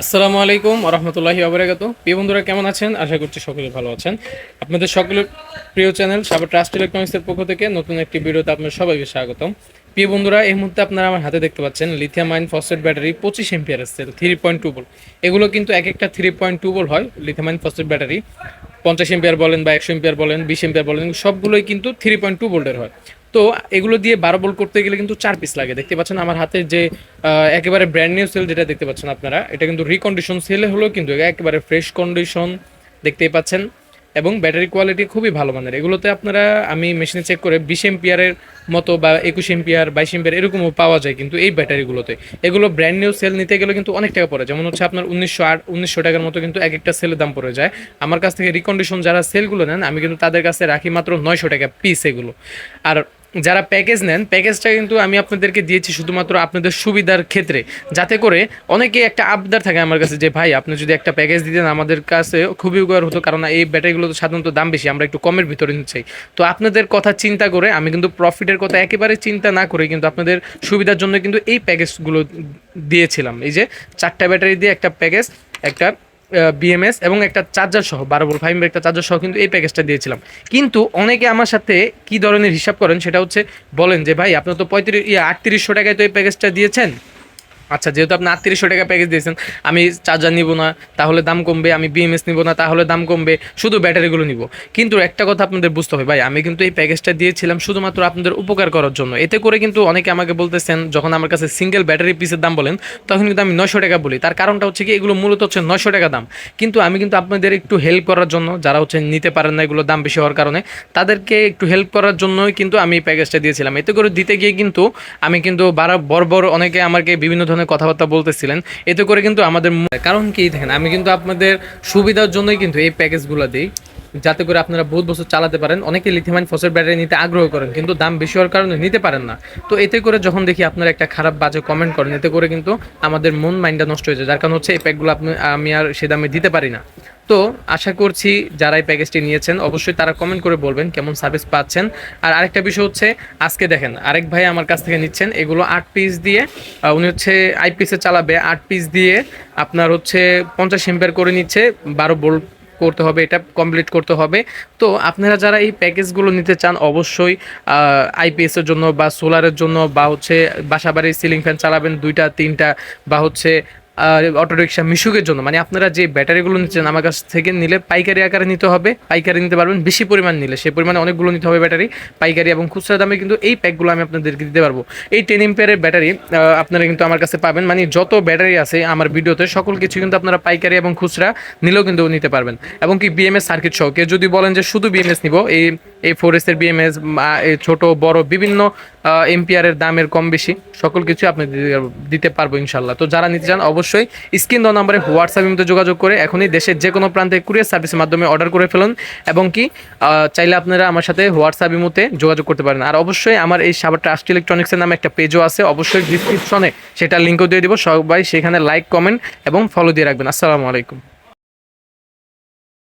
আসসালামু আলাইকুম রহমতুল্লাহি আবরাকাত প্রিয় বন্ধুরা, কেমন আছেন? আশা করছি সকলে ভালো আছেন। আপনাদের সকলের প্রিয় চ্যানেল সাবা ট্রাস্ট ইলেকট্রনিক্সের পক্ষ থেকে নতুন একটি ভিডিওতে আপনার সবাইকে স্বাগতম। প্রিয় বন্ধুরা, এই মুহূর্তে আপনারা আমার হাতে দেখতে পাচ্ছেন লিথিয়াম আইন ফসফেট ব্যাটারি পঁচিশ এম্পিয়ারের cell three point two volt এগুলো কিন্তু এক একটা থ্রি পয়েন্ট টু ভোল্ট হয় লিথিয়াম আইন ফসফেট ব্যাটারি পঞ্চাশ এম্পিয়ার বলেন বা একশো এম্পিয়ার বলেন, বিশ এম্পিয়ার বলেন, সবগুলোই কিন্তু থ্রি পয়েন্ট টু ভোল্টের হয়। তো এগুলো দিয়ে বারো বোল্ট করতে গেলে কিন্তু চার পিস লাগে। দেখতে পাচ্ছেন আমার হাতে যে একেবারে ব্র্যান্ড নিউ সেল যেটা দেখতে পাচ্ছেন আপনারা, এটা কিন্তু রিকন্ডিশন সেলে হলেও কিন্তু একেবারে ফ্রেশ কন্ডিশন দেখতেই পাচ্ছেন। এবং ব্যাটারি কোয়ালিটি খুবই ভালো মানের। এগুলোতে আপনারা, আমি মেশিনে চেক করে বিশ এম্পিয়ারের মতো বা একুশ এম্পিয়ার বাইশ এম্পিয়ার এরকমও পাওয়া যায় কিন্তু এই ব্যাটারিগুলোতে এগুলো ব্র্যান্ড নিউ সেল নিতে গেলে কিন্তু অনেক টাকা পড়ে। যেমন হচ্ছে আপনার উনিশশো আট, উনিশশো টাকার মতো কিন্তু এক একটা সেলের দাম পড়ে যায়। আমার কাছ থেকে রিকন্ডিশন যারা সেলগুলো নেন, আমি কিন্তু তাদের কাছে রাখি মাত্র নয়শো টাকা পিস এগুলো। আর যারা প্যাকেজ নেন প্যাকেজটা কিন্তু আমি আপনাদেরকে দিয়েছি শুধুমাত্র আপনাদের সুবিধার ক্ষেত্রে। যাতে করে অনেকে একটা আবদার থাকে আমার কাছে যে, ভাই, আপনি যদি একটা প্যাকেজ দিতেন আমাদের কাছে, খুবই উপকার হতো, কারণ এই ব্যাটারিগুলো তো সাধারণত দাম বেশি, আমরা একটু কমের ভিতরে চাই। তো আপনাদের কথা চিন্তা করে, আমি কিন্তু প্রফিটের কথা একেবারে চিন্তা না করে কিন্তু আপনাদের সুবিধার জন্য কিন্তু এই প্যাকেজগুলো দিয়েছিলাম। এই যে, চারটা ব্যাটারি দিয়ে একটা প্যাকেজ একটা বিএমএস এবং একটা চার্জার সহ বারো ভোল্ট ফাইভ একটা চার্জার সহ কিন্তু এই প্যাকেজটা দিয়েছিলাম। কিন্তু অনেকে আমার সাথে কি ধরনের হিসাব করেন সেটা হচ্ছে বলেন যে, ভাই আপনার তো পঁয়ত্রিশ ইয়ে আটত্রিশশো টাকায় তো এই প্যাকেজটা দিয়েছেন? আচ্ছা যেহেতু আপনি আটত্রিশশো টাকা প্যাকেজ দিয়েছেন, আমি চার্জার নিব না, তাহলে দাম কমবে, আমি বিএমএস নিব না, তাহলে দাম কমবে, শুধু ব্যাটারিগুলো নিব। কিন্তু একটা কথা আপনাদের বুঝতে হবে, ভাই, আমি কিন্তু এই প্যাকেজটা দিয়েছিলাম শুধুমাত্র আপনাদের উপকার করার জন্য। এতে করে কিন্তু অনেকে আমাকে বলতেছেন, যখন আমার কাছে সিঙ্গেল ব্যাটারি পিসের দাম বলেন, তখন কিন্তু আমি নয়শো টাকা বলি। তার কারণটা হচ্ছে কি, এগুলো মূলত হচ্ছে নয়শো টাকা দাম। কিন্তু আমি কিন্তু আপনাদের একটু হেল্প করার জন্য, যারা হচ্ছে নিতে পারেন না, এগুলো দাম বেশি হওয়ার কারণে, তাদেরকে একটু হেল্প করার জন্যই কিন্তু আমি এই প্যাকেজটা দিয়েছিলাম। এতে করে দিতে গিয়ে কিন্তু আমি কিন্তু বারা বড় অনেকে আমাকে বিভিন্ন ধরনের কথাবার্তা বলতেছিলেন, এতে করে কিন্তু আমাদের কারণ কি দেখেন, আমি কিন্তু আপনাদের সুবিধার জন্যই কিন্তু এই প্যাকেজগুলো দিই, যাতে করে আপনারা বহুত বছর চালাতে পারেন। অনেকে লিথিমাইন ফসের ব্যাটারি নিতে আগ্রহ করেন, কিন্তু দাম বেশি হওয়ার কারণে নিতে পারেন না। তো এতে করে যখন দেখি আপনারা একটা খারাপ বাজে কমেন্ট করেন, এতে করে কিন্তু আমাদের মন মাইন্ডটা নষ্ট হয়ে যায়। যার কারণ হচ্ছে এই প্যাকগুলো আপনি, আমি আর সে দামে দিতে পারি না। তো আশা করছি যারা এই প্যাকেজটি নিয়েছেন, অবশ্যই তারা কমেন্ট করে বলবেন কেমন সার্ভিস পাচ্ছেন। আর আরেকটা বিষয় হচ্ছে, আজকে দেখেন, আরেক ভাই আমার কাছ থেকে নিচ্ছেন, এগুলো আট পিস দিয়ে উনি হচ্ছে আইপিএসে চালাবে, আট পিস দিয়ে আপনার হচ্ছে পঞ্চাশ এম্পেয়ার করে নিচ্ছে, বারো বোল্ট করতে হবে, এটা কমপ্লিট করতে হবে। তো আপনারা যারা এই প্যাকেজগুলো নিতে চান, অবশ্যই আইপিএসের জন্য বা সোলারের জন্য বা হচ্ছে বাসাবাড়ির সিলিং ফ্যান চালাবেন, দুইটা, তিনটা, বা হচ্ছে অটোরিক্সা মিশুকের জন্য। মানে আপনারা যে ব্যাটারিগুলো নিচ্ছেন, আমার কাছ থেকে নিলে পাইকারি আকারে নিতে হবে। পাইকারি নিতে পারবেন, বেশি পরিমাণ নিলে। সেই পরিমাণে অনেকগুলো নিতে হবে ব্যাটারি, পাইকারি এবং খুচরা দামে কিন্তু এই প্যাকগুলো আমি আপনাদেরকে দিতে পারব। এই টেন এম্পিয়ারের ব্যাটারি আপনারা কিন্তু আমার কাছে পাবেন। মানে যত ব্যাটারি আছে আমার ভিডিওতে, সকল কিছু কিন্তু আপনারা পাইকারি এবং খুচরা নিলেও কিন্তু নিতে পারবেন। এবং কি বিএমএস সার্কিট সহ। কেউ যদি বলেন যে শুধু বিএমএস নিব, এই এই ফোর এসের বিএমএস ছোট, বড়, বিভিন্ন এম্পিয়ারের দামের কম বেশি। সকল কিছু আপনি দিতে- পারব ইনশাল্লাহ তো যারা নিতে চান অবশ্যই স্ক্রিন দেওয়া নম্বরে হোয়াটসঅ্যাপের মধ্যে যোগাযোগ করে এখনই দেশের যে কোনো প্রান্তে কুরিয়ার সার্ভিসের মাধ্যমে অর্ডার করে ফেলুন এবং কি চাইলে আপনারা আমার সাথে হোয়াটসঅ্যাপ ইমোতে যোগাযোগ করতে পারেন। আর অবশ্যই আমার এই সাবার ট্রাস্ট ইলেকট্রনিক্সের নামে একটা পেজও আছে, অবশ্যই ডিসক্রিপশনে সেটা লিঙ্কও দিয়ে দিব। সবাই সেখানে লাইক কমেন্ট এবং ফলো দিয়ে রাখবেন। আসসালামু আলাইকুম।